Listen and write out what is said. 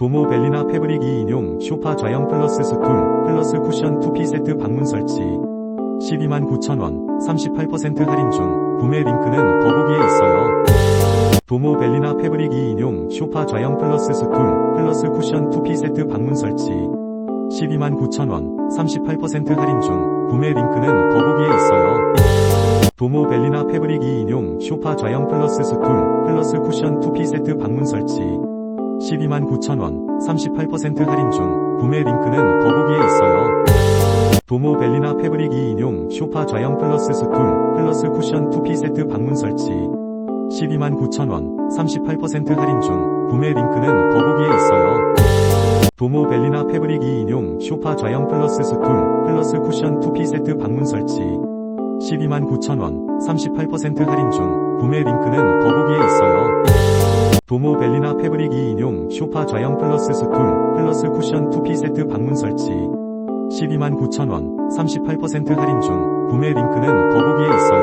도모 벨리나 패브릭 2인용 쇼파 좌형 플러스 스툴 플러스 쿠션 2피 세트 방문 설치 12만 9천원 38% 할인 중 구매 링크는 더보기에 있어요. 도모 벨리나 패브릭 2인용 쇼파 좌형 플러스 스툴 플러스 쿠션 2피 세트 방문 설치 12만 9천원 38% 할인 중 구매 링크는 더보기에 있어요. 도모 벨리나 패브릭 2인용 쇼파 좌형 플러스 스툴 플러스 쿠션 2피 세트 방문 설치 12만 9천원 38% 할인 중 구매 링크는 더보기에 있어요. 도모 벨리나 패브릭 2인용 쇼파 좌형 플러스 스툴 플러스 쿠션 2피 세트 방문 설치 12만 9천원 38% 할인 중 구매 링크는 더보기에 있어요. 도모 벨리나 패브릭 2인용 쇼파 좌형 플러스 스툴 플러스 쿠션 2피 세트 방문 설치 12만 9천원 38% 할인 중 구매 링크는 더보기에 있어요. 도모 벨리나 패브릭 2 쇼파 좌형 플러스 스툴 플러스 쿠션 2피 세트 방문 설치 12만 9천원 38% 할인 중 구매 링크는 더보기에 있어요.